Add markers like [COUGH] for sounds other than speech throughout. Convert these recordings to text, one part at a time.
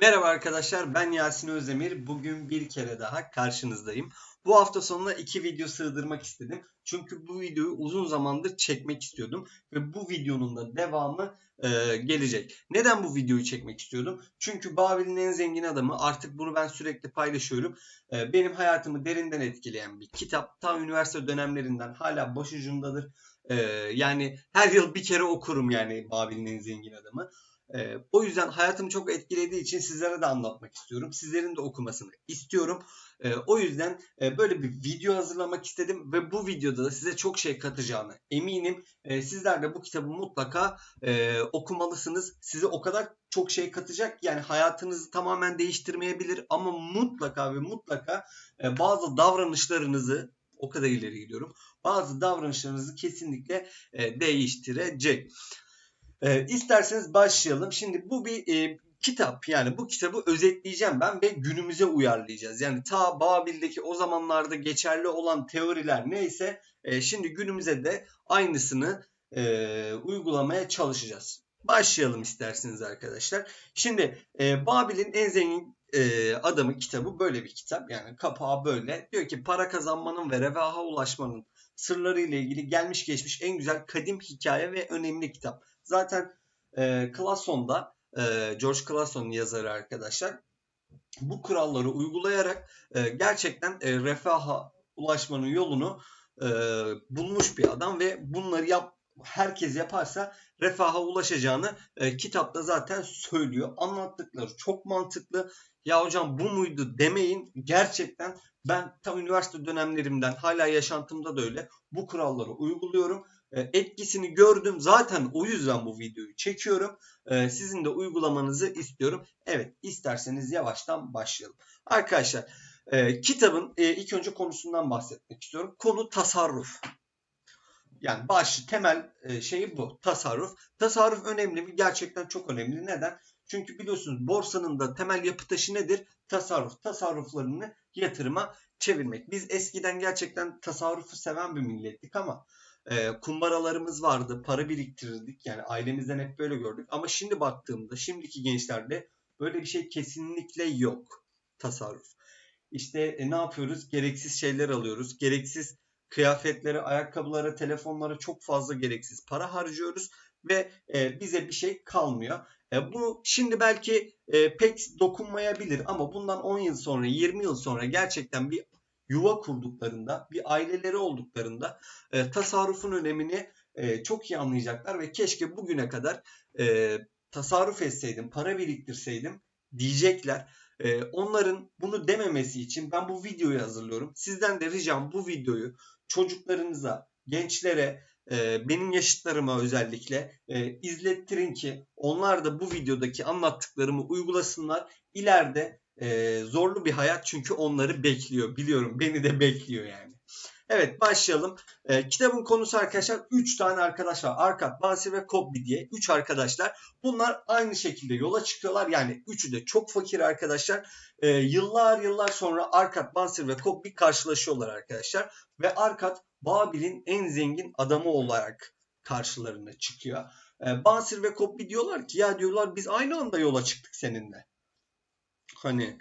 Merhaba arkadaşlar ben Yasin Özdemir. Bugün bir kere daha karşınızdayım. Bu hafta sonuna iki video sığdırmak istedim. Çünkü bu videoyu uzun zamandır çekmek istiyordum. Ve bu videonun da devamı e, gelecek. Neden bu videoyu çekmek istiyordum? Çünkü Babil'in en zengin adamı artık bunu ben sürekli paylaşıyorum. E, benim hayatımı derinden etkileyen bir kitap. Ta üniversite dönemlerinden hala başucumdadır. E, yani her yıl bir kere okurum yani Babil'in en zengin adamı. E, o yüzden hayatımı çok etkilediği için sizlere de anlatmak istiyorum. Sizlerin de okumasını istiyorum. E, o yüzden e, böyle bir video hazırlamak istedim ve bu videoda da size çok şey katacağını eminim. E, sizler de bu kitabı mutlaka e, okumalısınız. Size o kadar çok şey katacak yani hayatınızı tamamen değiştirmeyebilir ama mutlaka ve mutlaka e, bazı davranışlarınızı o kadar ileri gidiyorum. Bazı davranışlarınızı kesinlikle e, değiştirecek. E, isterseniz başlayalım. Şimdi bu bir e, kitap yani bu kitabı özetleyeceğim ben ve günümüze uyarlayacağız. Yani ta Babil'deki o zamanlarda geçerli olan teoriler neyse e, şimdi günümüze de aynısını e, uygulamaya çalışacağız. Başlayalım isterseniz arkadaşlar. Şimdi e, Babil'in en zengin e, adamı kitabı böyle bir kitap. Yani kapağı böyle. Diyor ki para kazanmanın ve refaha ulaşmanın sırları ile ilgili gelmiş geçmiş en güzel kadim hikaye ve önemli kitap. Zaten e, Classon'da e, George Classon'un yazarı arkadaşlar bu kuralları uygulayarak e, gerçekten e, refaha ulaşmanın yolunu e, bulmuş bir adam ve bunları yap herkes yaparsa refaha ulaşacağını e, kitapta zaten söylüyor. Anlattıkları çok mantıklı. Ya hocam bu muydu demeyin. Gerçekten ben tam üniversite dönemlerimden hala yaşantımda da öyle bu kuralları uyguluyorum etkisini gördüm. Zaten o yüzden bu videoyu çekiyorum. E, sizin de uygulamanızı istiyorum. Evet isterseniz yavaştan başlayalım. Arkadaşlar e, kitabın ilk önce konusundan bahsetmek istiyorum. Konu tasarruf. Yani baş temel şeyi bu. Tasarruf. Tasarruf önemli mi? Gerçekten çok önemli. Neden? Çünkü biliyorsunuz borsanın da temel yapı taşı nedir? Tasarruf. Tasarruflarını yatırıma çevirmek. Biz eskiden gerçekten tasarrufu seven bir millettik ama e, kumbaralarımız vardı. Para biriktirirdik. Yani ailemizden hep böyle gördük. Ama şimdi baktığımda şimdiki gençlerde böyle bir şey kesinlikle yok. Tasarruf. İşte e, ne yapıyoruz? Gereksiz şeyler alıyoruz. Gereksiz kıyafetlere, ayakkabılara, telefonlara çok fazla gereksiz para harcıyoruz ve e, bize bir şey kalmıyor. E, bu şimdi belki e, pek dokunmayabilir ama bundan 10 yıl sonra, 20 yıl sonra gerçekten bir yuva kurduklarında, bir aileleri olduklarında e, tasarrufun önemini e, çok iyi anlayacaklar ve keşke bugüne kadar e, tasarruf etseydim, para biriktirseydim diyecekler. E, onların bunu dememesi için ben bu videoyu hazırlıyorum. Sizden de ricam bu videoyu çocuklarınıza, gençlere, e, benim yaşıtlarıma özellikle e, izlettirin ki onlar da bu videodaki anlattıklarımı uygulasınlar. İleride e, zorlu bir hayat çünkü onları bekliyor. Biliyorum beni de bekliyor yani. Evet başlayalım. E, kitabın konusu arkadaşlar 3 tane arkadaş var. Arkat, Basir ve Kobbi diye 3 arkadaşlar. Bunlar aynı şekilde yola çıkıyorlar. Yani üçü de çok fakir arkadaşlar. E, yıllar yıllar sonra Arkat, Basir ve Kobbi karşılaşıyorlar arkadaşlar. Ve Arkat Babil'in en zengin adamı olarak karşılarına çıkıyor. E, Basir ve Kobbi diyorlar ki ya diyorlar biz aynı anda yola çıktık seninle. Hani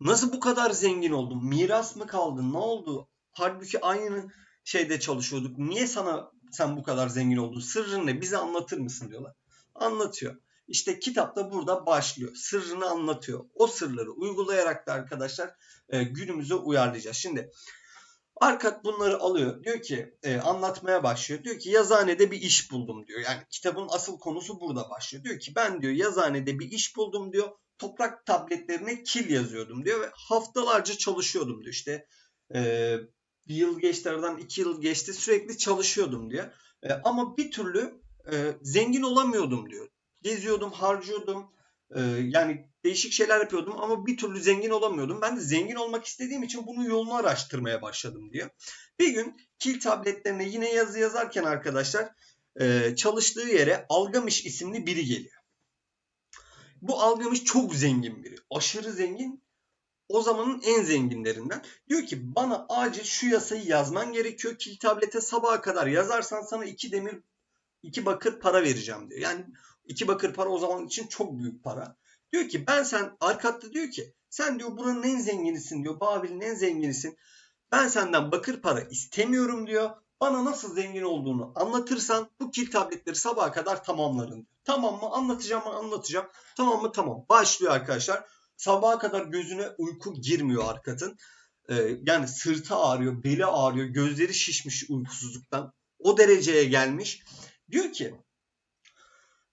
nasıl bu kadar zengin oldun? Miras mı kaldı? Ne oldu? Halbuki aynı şeyde çalışıyorduk. Niye sana sen bu kadar zengin oldun? Sırrın ne? Bize anlatır mısın diyorlar. Anlatıyor. İşte kitap da burada başlıyor. Sırrını anlatıyor. O sırları uygulayarak da arkadaşlar e, günümüze uyarlayacağız. Şimdi Arkat bunları alıyor. Diyor ki e, anlatmaya başlıyor. Diyor ki yazanede bir iş buldum diyor. Yani kitabın asıl konusu burada başlıyor. Diyor ki ben diyor yazanede bir iş buldum diyor toprak tabletlerine kil yazıyordum diyor ve haftalarca çalışıyordum diyor. İşte e, bir yıl geçti aradan iki yıl geçti sürekli çalışıyordum diyor. E, ama bir türlü e, zengin olamıyordum diyor. Geziyordum harcıyordum e, yani değişik şeyler yapıyordum ama bir türlü zengin olamıyordum. Ben de zengin olmak istediğim için bunun yolunu araştırmaya başladım diyor. Bir gün kil tabletlerine yine yazı yazarken arkadaşlar e, çalıştığı yere Algamış isimli biri geliyor bu Algamış çok zengin biri. Aşırı zengin. O zamanın en zenginlerinden. Diyor ki bana acil şu yasayı yazman gerekiyor. Kil tablete sabaha kadar yazarsan sana iki demir iki bakır para vereceğim diyor. Yani iki bakır para o zaman için çok büyük para. Diyor ki ben sen Arkad'da diyor ki sen diyor buranın en zenginisin diyor. Babil'in en zenginisin. Ben senden bakır para istemiyorum diyor. Bana nasıl zengin olduğunu anlatırsan bu kil tabletleri sabaha kadar tamamlarım. Tamam mı? Anlatacağım mı? Anlatacağım. Tamam mı? Tamam. Başlıyor arkadaşlar. Sabaha kadar gözüne uyku girmiyor Arkad'ın. Ee, yani sırtı ağrıyor, beli ağrıyor, gözleri şişmiş uykusuzluktan. O dereceye gelmiş. Diyor ki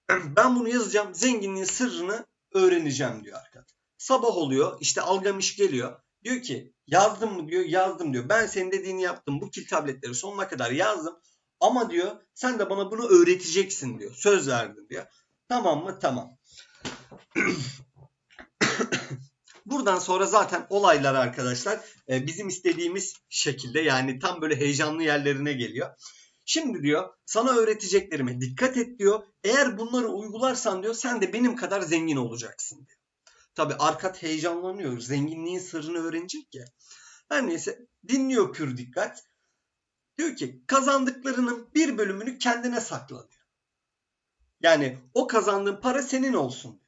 [CLEARS THROAT] ben bunu yazacağım. Zenginliğin sırrını öğreneceğim diyor Arkad. Sabah oluyor. işte Algamış geliyor. Diyor ki yazdım mı diyor. Yazdım diyor. Ben senin dediğini yaptım. Bu kil tabletleri sonuna kadar yazdım. Ama diyor sen de bana bunu öğreteceksin diyor. Söz verdin diyor. Tamam mı? Tamam. [CLEARS THROAT] Buradan sonra zaten olaylar arkadaşlar e, bizim istediğimiz şekilde yani tam böyle heyecanlı yerlerine geliyor. Şimdi diyor sana öğreteceklerime dikkat et diyor. Eğer bunları uygularsan diyor sen de benim kadar zengin olacaksın diyor. Tabi Arkat heyecanlanıyor. Zenginliğin sırrını öğrenecek ya. Her neyse dinliyor pür dikkat. Diyor ki kazandıklarının bir bölümünü kendine sakla diyor. Yani o kazandığın para senin olsun.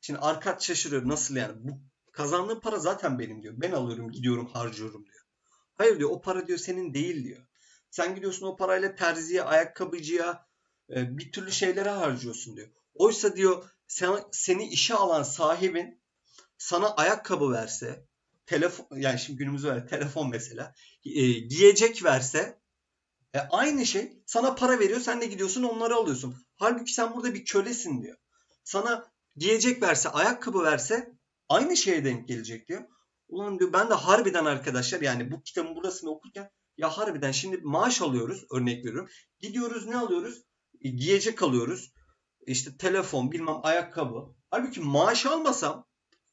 Şimdi Arkat şaşırıyor. Nasıl yani? Bu kazandığın para zaten benim diyor. Ben alıyorum gidiyorum harcıyorum diyor. Hayır diyor o para diyor senin değil diyor. Sen gidiyorsun o parayla terziye, ayakkabıcıya e, bir türlü şeylere harcıyorsun diyor. Oysa diyor sen, seni işe alan sahibin sana ayakkabı verse, telefon yani şimdi günümüzde öyle telefon mesela, e, giyecek verse e, aynı şey sana para veriyor sen de gidiyorsun onları alıyorsun. Halbuki sen burada bir kölesin diyor. Sana giyecek verse, ayakkabı verse aynı şeye denk gelecek diyor. Ulan diyor ben de harbiden arkadaşlar yani bu kitabın burasını okurken ya harbiden şimdi maaş alıyoruz örnek veriyorum. Gidiyoruz ne alıyoruz? E, giyecek alıyoruz. İşte telefon bilmem ayakkabı. Halbuki maaş almasam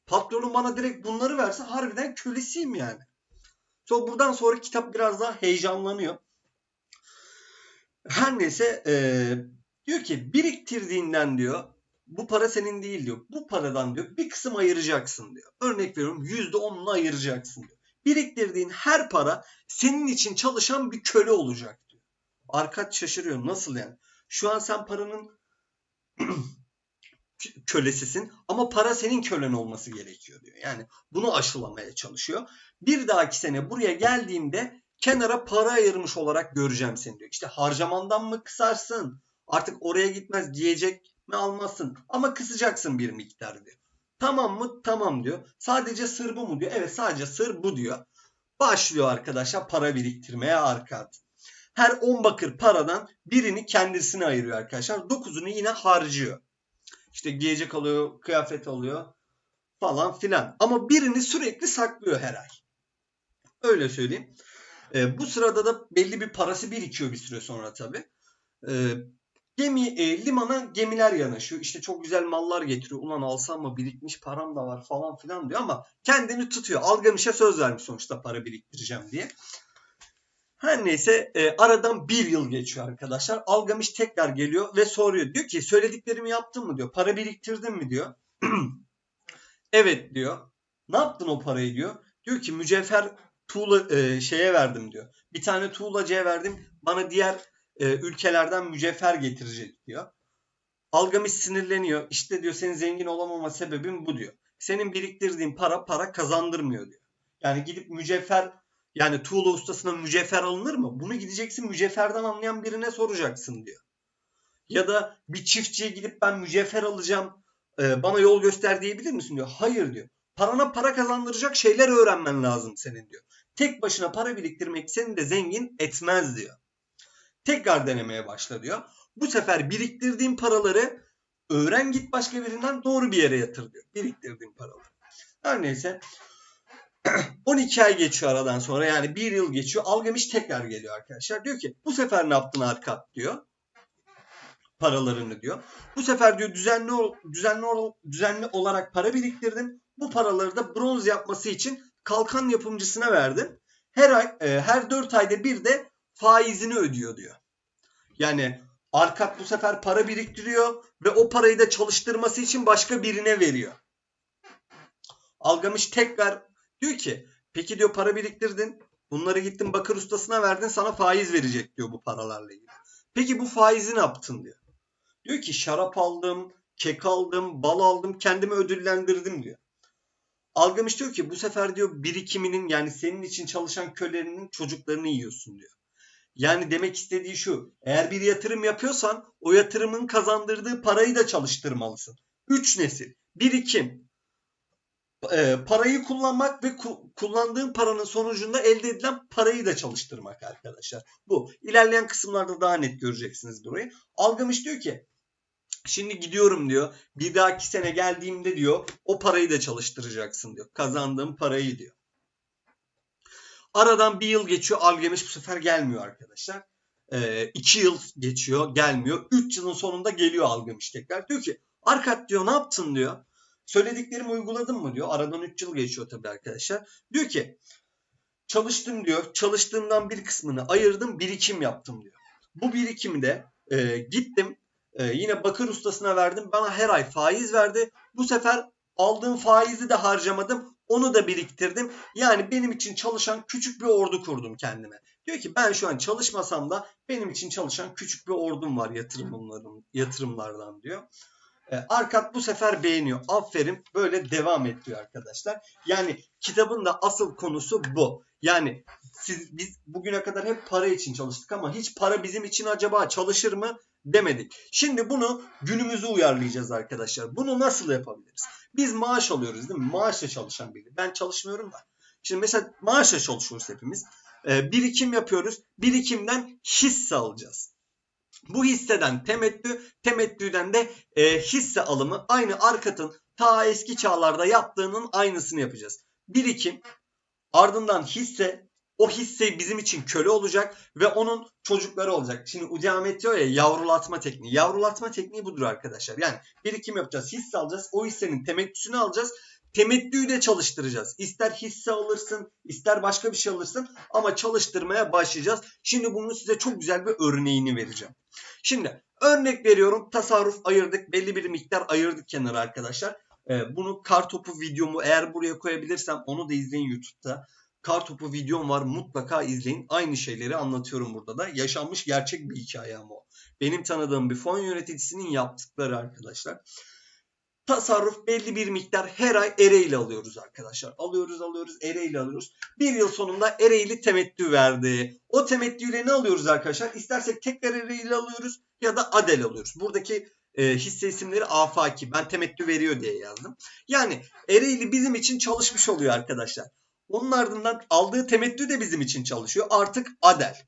patronum bana direkt bunları verse harbiden kölesiyim yani. So buradan sonra kitap biraz daha heyecanlanıyor. Her neyse e, diyor ki biriktirdiğinden diyor bu para senin değil diyor. Bu paradan diyor bir kısım ayıracaksın diyor. Örnek veriyorum %10'unu ayıracaksın diyor. Biriktirdiğin her para senin için çalışan bir köle olacak diyor. Arkat şaşırıyor. Nasıl yani? Şu an sen paranın [CLEARS THROAT] kölesisin ama para senin kölen olması gerekiyor diyor. Yani bunu aşılamaya çalışıyor. Bir dahaki sene buraya geldiğimde kenara para ayırmış olarak göreceğim seni diyor. İşte harcamandan mı kısarsın? Artık oraya gitmez giyecek mi almazsın? Ama kısacaksın bir miktar diyor. Tamam mı? Tamam diyor. Sadece sır bu mu diyor. Evet sadece sır bu diyor. Başlıyor arkadaşlar para biriktirmeye arka Her 10 bakır paradan birini kendisine ayırıyor arkadaşlar. 9'unu yine harcıyor. İşte giyecek alıyor, kıyafet alıyor falan filan. Ama birini sürekli saklıyor her ay. Öyle söyleyeyim. E, bu sırada da belli bir parası birikiyor bir süre sonra tabii. E, Gemi e, limana gemiler yanaşıyor. İşte çok güzel mallar getiriyor. Ulan alsam mı birikmiş param da var falan filan diyor ama kendini tutuyor. Algamış'a söz vermiş sonuçta para biriktireceğim diye. Her neyse e, aradan bir yıl geçiyor arkadaşlar. Algamış tekrar geliyor ve soruyor. Diyor ki söylediklerimi yaptın mı diyor. Para biriktirdin mi diyor. [CLEARS THROAT] evet diyor. Ne yaptın o parayı diyor. Diyor ki mücevher tuğla e, şeye verdim diyor. Bir tane tuğlacıya verdim. Bana diğer e, ülkelerden mücevher getirecek diyor. Algamış sinirleniyor. İşte diyor senin zengin olamama sebebin bu diyor. Senin biriktirdiğin para para kazandırmıyor diyor. Yani gidip mücevher yani tuğla ustasına mücevher alınır mı? Bunu gideceksin mücevherden anlayan birine soracaksın diyor. Ya da bir çiftçiye gidip ben mücevher alacağım e, bana yol göster diyebilir misin diyor. Hayır diyor. Parana para kazandıracak şeyler öğrenmen lazım senin diyor. Tek başına para biriktirmek seni de zengin etmez diyor. Tekrar denemeye başla diyor. Bu sefer biriktirdiğin paraları öğren git başka birinden doğru bir yere yatır diyor. Biriktirdiğin paraları. Her neyse [CLEARS THROAT] 12 ay geçiyor aradan sonra yani bir yıl geçiyor. Algamış tekrar geliyor arkadaşlar. Diyor ki bu sefer ne yaptın Arkat diyor. Paralarını diyor. Bu sefer diyor düzenli düzenli düzenli olarak para biriktirdim. Bu paraları da bronz yapması için kalkan yapımcısına verdim. Her ay e, her 4 ayda bir de faizini ödüyor diyor. Yani Arkat bu sefer para biriktiriyor ve o parayı da çalıştırması için başka birine veriyor. Algamış tekrar diyor ki peki diyor para biriktirdin. Bunları gittin bakır ustasına verdin sana faiz verecek diyor bu paralarla ilgili. Peki bu faizi ne yaptın diyor. Diyor ki şarap aldım, kek aldım, bal aldım, kendimi ödüllendirdim diyor. Algamış diyor ki bu sefer diyor birikiminin yani senin için çalışan kölenin çocuklarını yiyorsun diyor. Yani demek istediği şu. Eğer bir yatırım yapıyorsan o yatırımın kazandırdığı parayı da çalıştırmalısın. Üç nesil. Birikim. E, parayı kullanmak ve ku- kullandığın paranın sonucunda elde edilen parayı da çalıştırmak arkadaşlar. Bu. İlerleyen kısımlarda daha net göreceksiniz burayı. Algamış diyor ki Şimdi gidiyorum diyor. Bir dahaki sene geldiğimde diyor o parayı da çalıştıracaksın diyor. Kazandığım parayı diyor. Aradan bir yıl geçiyor. Algemiş bu sefer gelmiyor arkadaşlar. Ee, iki yıl geçiyor gelmiyor. Üç yılın sonunda geliyor Algemiş tekrar. Diyor ki Arkat diyor ne yaptın diyor. Söylediklerimi uyguladın mı diyor. Aradan 3 yıl geçiyor tabii arkadaşlar. Diyor ki çalıştım diyor. Çalıştığımdan bir kısmını ayırdım birikim yaptım diyor. Bu birikimi de e, gittim e, yine bakır ustasına verdim. Bana her ay faiz verdi. Bu sefer aldığım faizi de harcamadım. Onu da biriktirdim. Yani benim için çalışan küçük bir ordu kurdum kendime. Diyor ki ben şu an çalışmasam da benim için çalışan küçük bir ordum var yatırımlarım, yatırımlardan diyor. E, Arkat bu sefer beğeniyor. Aferin böyle devam et diyor arkadaşlar. Yani kitabın da asıl konusu bu. Yani siz biz bugüne kadar hep para için çalıştık ama hiç para bizim için acaba çalışır mı demedik. Şimdi bunu günümüze uyarlayacağız arkadaşlar. Bunu nasıl yapabiliriz? Biz maaş alıyoruz değil mi? Maaşla çalışan biri. Ben çalışmıyorum da. Şimdi mesela maaşla çalışıyoruz hepimiz. E, birikim yapıyoruz. Birikimden hisse alacağız. Bu hisseden temettü, temettüden de e, hisse alımı aynı Arkat'ın ta eski çağlarda yaptığının aynısını yapacağız. Birikim, ardından hisse, o hisse bizim için köle olacak ve onun çocukları olacak. Şimdi ucamet diyor ya yavrulatma tekniği. Yavrulatma tekniği budur arkadaşlar. Yani birikim yapacağız, hisse alacağız, o hissenin temettüsünü alacağız. Temettüyü de çalıştıracağız. İster hisse alırsın, ister başka bir şey alırsın ama çalıştırmaya başlayacağız. Şimdi bunun size çok güzel bir örneğini vereceğim. Şimdi örnek veriyorum tasarruf ayırdık belli bir miktar ayırdık kenara arkadaşlar. Ee, bunu kartopu videomu eğer buraya koyabilirsem onu da izleyin YouTube'da. Kartopu videom var mutlaka izleyin. Aynı şeyleri anlatıyorum burada da. Yaşanmış gerçek bir hikaye ama o. Benim tanıdığım bir fon yöneticisinin yaptıkları arkadaşlar. Tasarruf belli bir miktar her ay Ereğli alıyoruz arkadaşlar. Alıyoruz alıyoruz Ereğli alıyoruz. Bir yıl sonunda Ereğli temettü verdi. O temettüyle ne alıyoruz arkadaşlar? İstersek tekrar Ereğli alıyoruz ya da Adel alıyoruz. Buradaki e, hisse isimleri afaki. Ben temettü veriyor diye yazdım. Yani Ereğli bizim için çalışmış oluyor arkadaşlar. Onun ardından aldığı temettü de bizim için çalışıyor. Artık Adel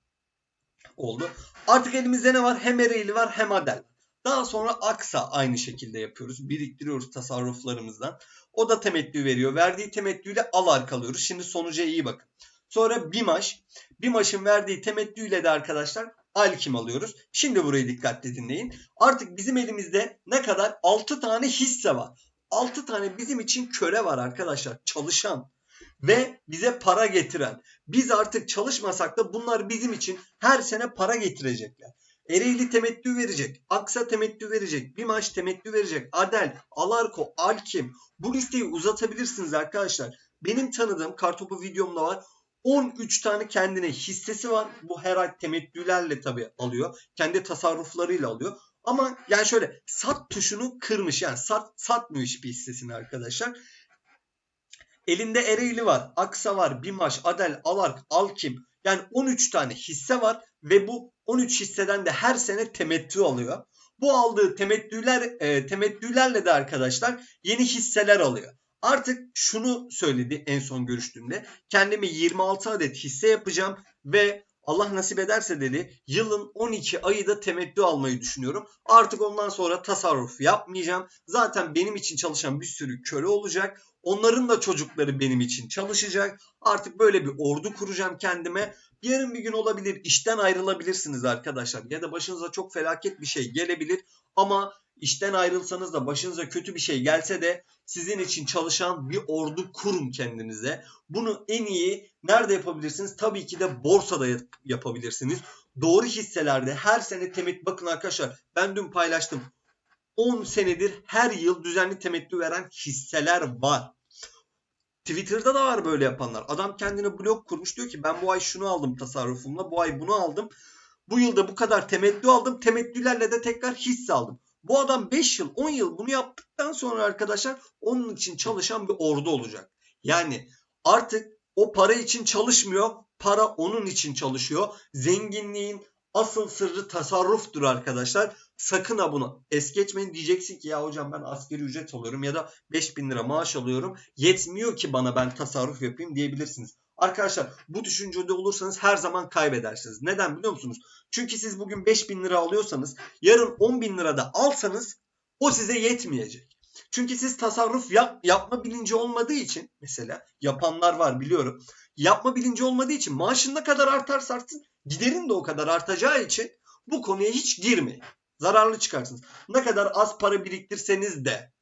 oldu. Artık elimizde ne var? Hem Ereğli var hem Adel. Daha sonra Aksa aynı şekilde yapıyoruz. Biriktiriyoruz tasarruflarımızdan. O da temettü veriyor. Verdiği temettüyle al kalıyoruz. Şimdi sonuca iyi bakın. Sonra BİMAŞ. BİMAŞ'ın verdiği temettüyle de arkadaşlar Alkim alıyoruz. Şimdi burayı dikkatle dinleyin. Artık bizim elimizde ne kadar? 6 tane hisse var. 6 tane bizim için köle var arkadaşlar. Çalışan ve bize para getiren. Biz artık çalışmasak da bunlar bizim için her sene para getirecekler. Ereğli temettü verecek. Aksa temettü verecek. Bimaş temettü verecek. Adel, Alarko, Alkim. Bu listeyi uzatabilirsiniz arkadaşlar. Benim tanıdığım kartopu videomda var. 13 tane kendine hissesi var. Bu her ay temettülerle tabii alıyor. Kendi tasarruflarıyla alıyor. Ama yani şöyle sat tuşunu kırmış. Yani sat, satmıyor hiçbir hissesini arkadaşlar. Elinde Ereğli var, Aksa var, Bimaş, Adel, Alark, Alkim. Yani 13 tane hisse var ve bu 13 hisseden de her sene temettü alıyor. Bu aldığı temettüler e, temettülerle de arkadaşlar yeni hisseler alıyor. Artık şunu söyledi en son görüştüğümde. Kendime 26 adet hisse yapacağım ve Allah nasip ederse dedi yılın 12 ayı da temettü almayı düşünüyorum. Artık ondan sonra tasarruf yapmayacağım. Zaten benim için çalışan bir sürü köle olacak. Onların da çocukları benim için çalışacak. Artık böyle bir ordu kuracağım kendime. Yarın bir gün olabilir işten ayrılabilirsiniz arkadaşlar. Ya da başınıza çok felaket bir şey gelebilir. Ama işten ayrılsanız da başınıza kötü bir şey gelse de sizin için çalışan bir ordu kurun kendinize. Bunu en iyi nerede yapabilirsiniz? Tabii ki de borsada yapabilirsiniz. Doğru hisselerde her sene temet bakın arkadaşlar ben dün paylaştım. 10 senedir her yıl düzenli temettü veren hisseler var. Twitter'da da var böyle yapanlar. Adam kendine blog kurmuş diyor ki ben bu ay şunu aldım tasarrufumla, bu ay bunu aldım. Bu yılda bu kadar temettü aldım. Temettülerle de tekrar hisse aldım. Bu adam 5 yıl 10 yıl bunu yaptıktan sonra arkadaşlar onun için çalışan bir ordu olacak. Yani artık o para için çalışmıyor. Para onun için çalışıyor. Zenginliğin asıl sırrı tasarruftur arkadaşlar. Sakın ha bunu es geçmeyin. Diyeceksin ki ya hocam ben asgari ücret alıyorum ya da 5000 lira maaş alıyorum. Yetmiyor ki bana ben tasarruf yapayım diyebilirsiniz. Arkadaşlar bu düşüncede olursanız her zaman kaybedersiniz. Neden biliyor musunuz? Çünkü siz bugün 5000 lira alıyorsanız yarın 10 bin lira da alsanız o size yetmeyecek. Çünkü siz tasarruf yap, yapma bilinci olmadığı için mesela yapanlar var biliyorum. Yapma bilinci olmadığı için maaşın ne kadar artarsa artsın giderin de o kadar artacağı için bu konuya hiç girmeyin. Zararlı çıkarsınız. Ne kadar az para biriktirseniz de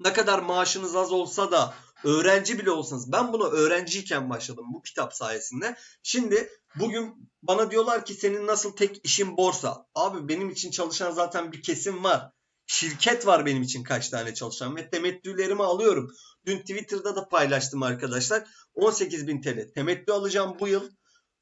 ne kadar maaşınız az olsa da öğrenci bile olsanız ben buna öğrenciyken başladım bu kitap sayesinde. Şimdi bugün bana diyorlar ki senin nasıl tek işin borsa. Abi benim için çalışan zaten bir kesim var. Şirket var benim için kaç tane çalışan ve temettülerimi alıyorum. Dün Twitter'da da paylaştım arkadaşlar. 18.000 TL temettü alacağım bu yıl.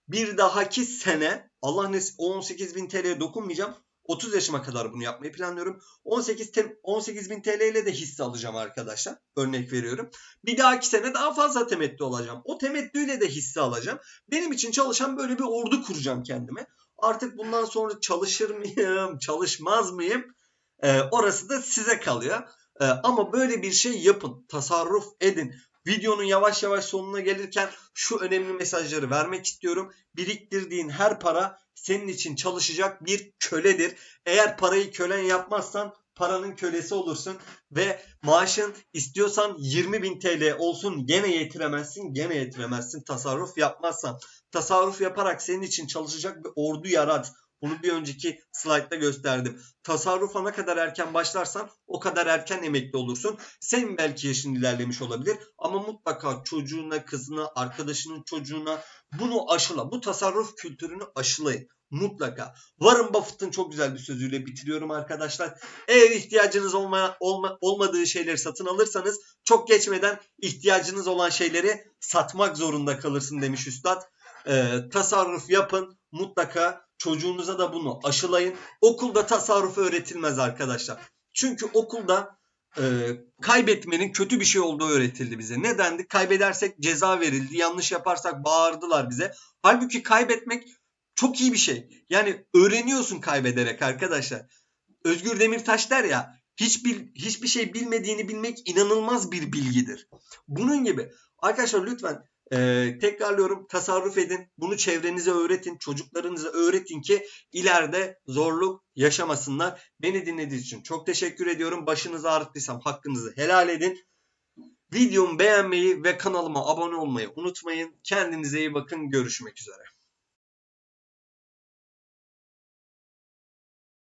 Bir dahaki sene Allah ne 18.000 TL'ye dokunmayacağım. 30 yaşıma kadar bunu yapmayı planlıyorum. 18 18.000 TL ile de hisse alacağım arkadaşlar. Örnek veriyorum. Bir dahaki sene daha fazla temettü alacağım. O temettüyle de hisse alacağım. Benim için çalışan böyle bir ordu kuracağım kendime. Artık bundan sonra çalışır mıyım, çalışmaz mıyım? Ee, orası da size kalıyor. Ee, ama böyle bir şey yapın. Tasarruf edin. Videonun yavaş yavaş sonuna gelirken şu önemli mesajları vermek istiyorum. Biriktirdiğin her para senin için çalışacak bir köledir. Eğer parayı kölen yapmazsan paranın kölesi olursun ve maaşın istiyorsan 20 bin TL olsun gene yetiremezsin gene yetiremezsin tasarruf yapmazsan. Tasarruf yaparak senin için çalışacak bir ordu yarat. Bunu bir önceki slaytta gösterdim. Tasarrufa ne kadar erken başlarsan o kadar erken emekli olursun. Senin belki yaşın ilerlemiş olabilir ama mutlaka çocuğuna, kızına, arkadaşının çocuğuna bunu aşıla. Bu tasarruf kültürünü aşılayın. Mutlaka. Warren Buffett'ın çok güzel bir sözüyle bitiriyorum arkadaşlar. Eğer ihtiyacınız olma, olma, olmadığı şeyleri satın alırsanız çok geçmeden ihtiyacınız olan şeyleri satmak zorunda kalırsın demiş üstad. Ee, tasarruf yapın. Mutlaka çocuğunuza da bunu aşılayın. Okulda tasarruf öğretilmez arkadaşlar. Çünkü okulda e, kaybetmenin kötü bir şey olduğu öğretildi bize. Nedendi? Kaybedersek ceza verildi. Yanlış yaparsak bağırdılar bize. Halbuki kaybetmek çok iyi bir şey. Yani öğreniyorsun kaybederek arkadaşlar. Özgür Demirtaş der ya hiçbir hiçbir şey bilmediğini bilmek inanılmaz bir bilgidir. Bunun gibi arkadaşlar lütfen ee, tekrarlıyorum tasarruf edin. Bunu çevrenize öğretin. Çocuklarınıza öğretin ki ileride zorluk yaşamasınlar. Beni dinlediğiniz için çok teşekkür ediyorum. Başınızı ağrıttıysam hakkınızı helal edin. Videomu beğenmeyi ve kanalıma abone olmayı unutmayın. Kendinize iyi bakın. Görüşmek üzere.